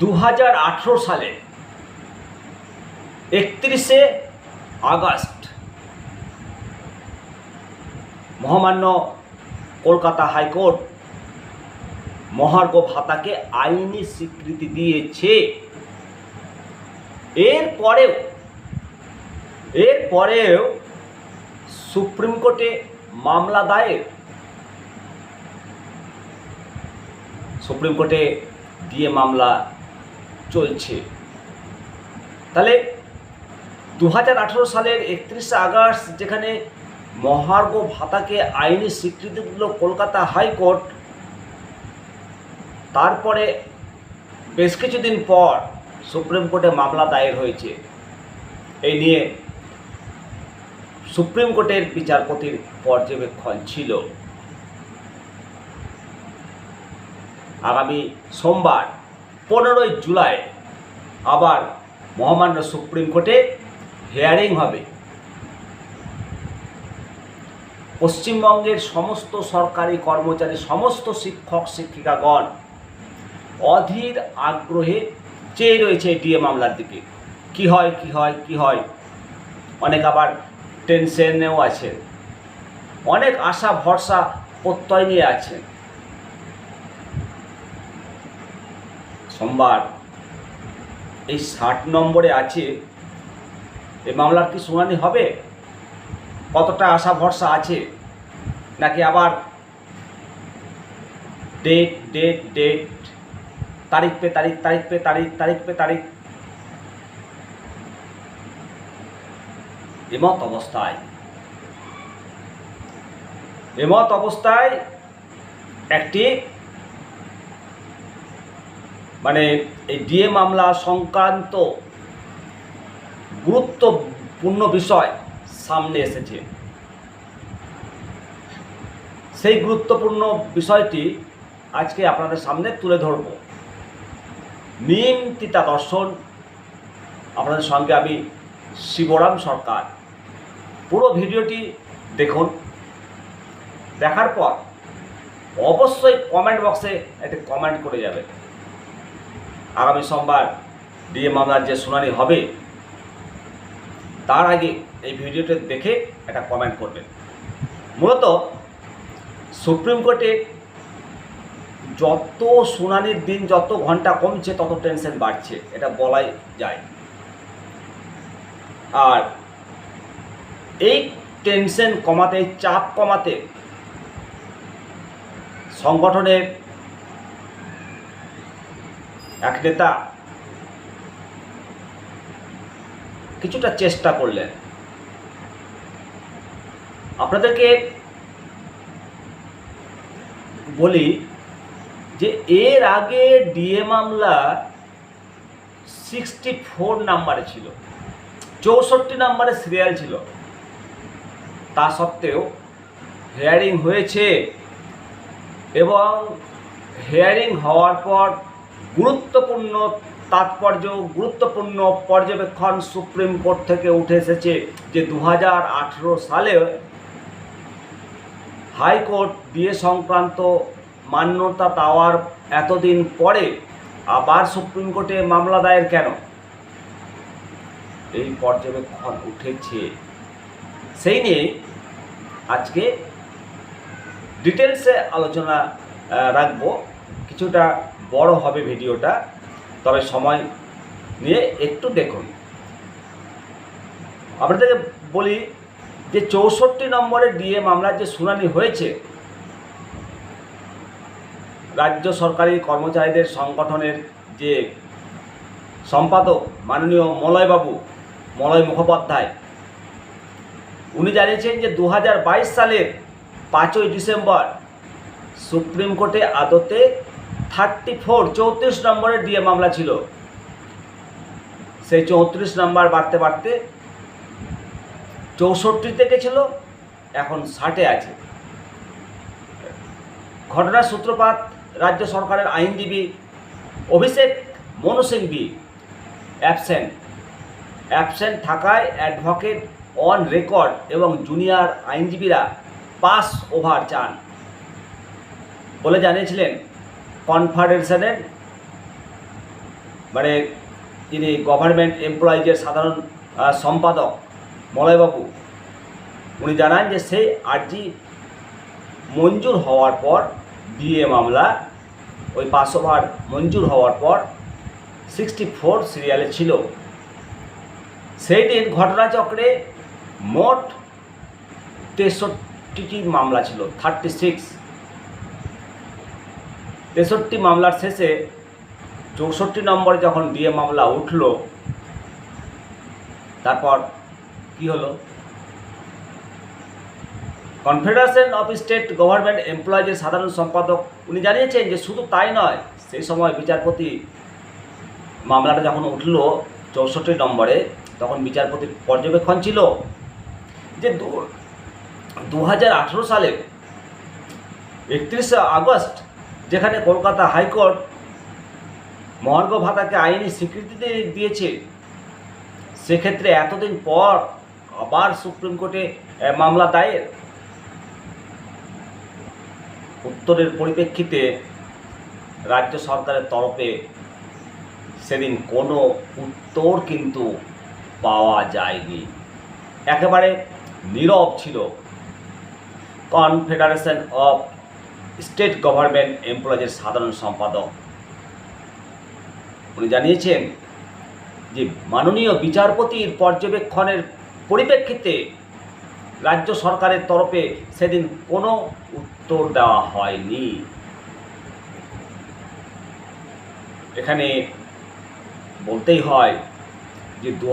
দু হাজার আঠারো সালে, একত্রিশে আগস্ট, মহামান্য কলকাতা হাইকোর্ট মহার্ঘ ভাতাকে আইনি স্বীকৃতি দিয়েছে। এরপরেও এরপরেও সুপ্রিম কোর্টে মামলা দায়ের, সুপ্রিম কোর্টে দিয়ে মামলা চলছে। তাহলে দু হাজার আঠেরো সালের একত্রিশে আগস্ট যেখানে মহার্ঘ ভাতাকে আইনি স্বীকৃতি দিল কলকাতা হাইকোর্ট, তারপরে বেশ কিছুদিন পর সুপ্রিম কোর্টে মামলা দায়ের হয়েছে। এই নিয়ে সুপ্রিম কোর্টের বিচারপতির পর্যবেক্ষণ ছিল। আগামী সোমবার পনেরোই জুলাই আবার মহামান্য সুপ্রিম কোর্টে হিয়ারিং হবে। পশ্চিমবঙ্গের সমস্ত সরকারি কর্মচারী, সমস্ত শিক্ষক, শিক্ষিকাগণ অধীর আগ্রহে চেয়ে রয়েছে ডিএ মামলার দিকে। কি হয় কি হয় কি হয়? অনেক আবার টেনশনেও আছে। অনেক আশা ভরসা প্রত্যয় নিয়ে আছেন সোমবার। এই ষাট নম্বরে আছে এই মামলার কি শুনানি হবে? কতটা আশা ভরসা আছে? নাকি আবার ডেট ডেট ডেট তারিখ পে তারিখ তারিখ পে তারিখ তারিখ পে তারিখ। এমত অবস্থায় এমত অবস্থায় একটি মানে এই ডিএ মামলা সংক্রান্ত গুরুত্বপূর্ণ বিষয় সামনে এসেছে। সেই গুরুত্বপূর্ণ বিষয়টি আজকে আপনাদের সামনে তুলে ধরব। নিম তিতা দর্শন, আপনাদের সঙ্গে আমি শিবরাম সরকার। পুরো ভিডিওটি দেখুন। দেখার পর অবশ্যই কমেন্ট বক্সে একটি কমেন্ট করে যাবেন। আগামী সোমবার ডিএ মামলার যে শুনানি হবে, তার আগে এই ভিডিওটি দেখে একটা কমেন্ট করবেন। মূলত সুপ্রিম কোর্টে যত শুনানির দিন যত ঘণ্টা কমছে, তত টেনশন বাড়ছে, এটা বলাই যায়। আর এই টেনশন কমাতে, চাপ কমাতে সংগঠনের এক নেতা কিছুটা চেষ্টা করলেন। আপনাদেরকে বলি যে এর আগে ডিএ মামলা সিক্সটি ফোর নাম্বারে ছিল, চৌষট্টি নাম্বারে সিরিয়াল ছিল। তা সত্ত্বেও হেয়ারিং হয়েছে এবং হেয়ারিং হওয়ার পর গুরুত্বপূর্ণ তাৎপর্য, গুরুত্বপূর্ণ পর্যবেক্ষণ সুপ্রিম কোর্ট থেকে উঠে এসেছে যে দু হাজার আঠেরো সালে হাইকোর্ট ডিএ সংক্রান্ত মান্যতা পাওয়ার এতদিন পরে আবার সুপ্রিম কোর্টে মামলা দায়ের কেন? এই পর্যবেক্ষণ উঠেছে। সেই নিয়ে আজকে ডিটেলসে আলোচনা রাখব। কিছুটা বড় হবে ভিডিওটা, তবে সময় নিয়ে একটু দেখুন। আপনাদেরকে বলি যে চৌষট্টি নম্বরে ডিএ মামলার যে শুনানি হয়েছে, রাজ্য সরকারি কর্মচারীদের সংগঠনের যে সম্পাদক মাননীয় মলয়বাবু, মলয় মুখোপাধ্যায়, উনি জানিয়েছেন যে দু হাজার বাইশ সালের পাঁচই ডিসেম্বর সুপ্রিম কোর্টে আদতে থার্টি ফোর চৌত্রিশ নম্বরের ডিএ মামলা ছিল। সেই চৌত্রিশ নম্বর বাড়তে বাড়তে চৌষট্টি থেকে ছিল, এখন ষাটে আছে। ঘটনার সূত্রপাত রাজ্য সরকারের আইনজীবী অভিষেক মনু সিংভি অ্যাবসেন্ট অ্যাবসেন্ট থাকায় অ্যাডভোকেট অন রেকর্ড এবং জুনিয়র আইনজীবীরা পাস ওভার চান। বলে জানিয়েছিলেন কনফেডারেশনের মানে যিনি গভর্নমেন্ট এমপ্লয়িজের সাধারণ সম্পাদক মলয়বাবু, উনি জানান যে সেই আর্জি মঞ্জুর হওয়ার পর বিএ মামলা, ওই পাঁচ ওভার মঞ্জুর হওয়ার পর সিক্সটি ফোর সিরিয়ালে ছিল। সেই দিন ঘটনাচক্রে মোট তেষট্টিটি মামলা ছিল থার্টি সিক্স তেষট্টি মামলার শেষে চৌষট্টি নম্বরে যখন ডিএ মামলা উঠল, তারপর কি হলো? কনফেডারেশন অফ স্টেট গভর্নমেন্ট এমপ্লয়িজের সাধারণ সম্পাদক, উনি জানিয়েছেন যে শুধু তাই নয়, সেই সময় বিচারপতি মামলাটা যখন উঠল চৌষট্টি নম্বরে, তখন বিচারপতির পর্যবেক্ষণ ছিল যে দু হাজার আঠেরো সালে একত্রিশে আগস্ট যেখানে কলকাতা হাইকোর্ট মহার্ঘ ভাতাকে আইনি স্বীকৃতি দিয়েছে, সেক্ষেত্রে এতদিন পর আবার সুপ্রিম কোর্টে মামলা দায়ের। উত্তরের পরিপ্রেক্ষিতে রাজ্য সরকারের তরফে সেদিন কোনো উত্তর কিন্তু পাওয়া যায়নি। একেবারে নীরব ছিল। কনফেডারেশন অফ স্টেট গভর্নমেন্ট এমপ্লয়েজের সাধারণ সম্পাদক। উনি জানিয়েছেন যে মাননীয় বিচারপতির পর্যবেক্ষণের পরিপ্রেক্ষিতে রাজ্য সরকারের তরফে সেদিন কোনো উত্তর দেওয়া হয়নি। এখানে বলতেই হয় যে দু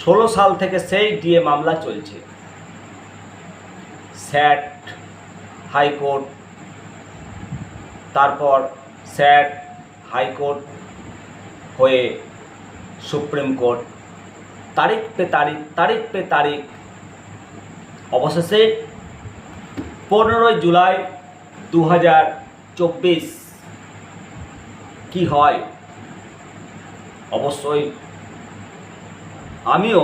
ষোলো সাল থেকে সেই ডিএ মামলা চলছে। স্যাট হাইকোর্ট, তারপর স্যাট হাইকোর্ট হয়ে সুপ্রিম কোর্ট। তারিখ পে তারিখ তারিখ পে তারিখ অবশেষে পনেরোই জুলাই দু হাজার চব্বিশ কী হয়? অবশ্যই আমিও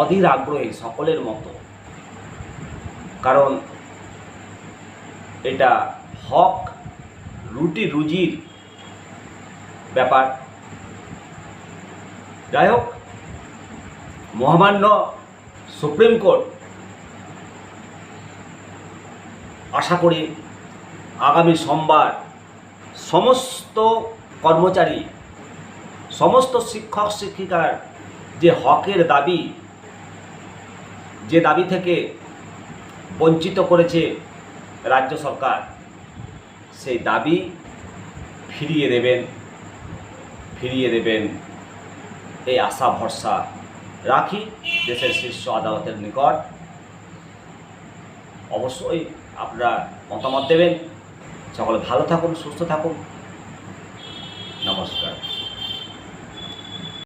অধীর আগ্রহী সকলের মতো। কারণ এটা হক, রুটি রুজির ব্যাপার। যাই হোক, মহামান্য সুপ্রিম কোর্ট, আশা করি আগামী সোমবার সমস্ত কর্মচারী, সমস্ত শিক্ষক শিক্ষিকার যে হকের দাবি, যে দাবি থেকে বঞ্চিত করেছে রাজ্য সরকার সেই দাবি ফিরিয়ে দেবেন ফিরিয়ে দেবেন। এই আশা, ভরসা রাখি দেশের শীর্ষ আদালতের নিকট। অবশ্যই আপনারা মতামত দেবেন। সকলে ভালো থাকুন, সুস্থ থাকুন। নমস্কার।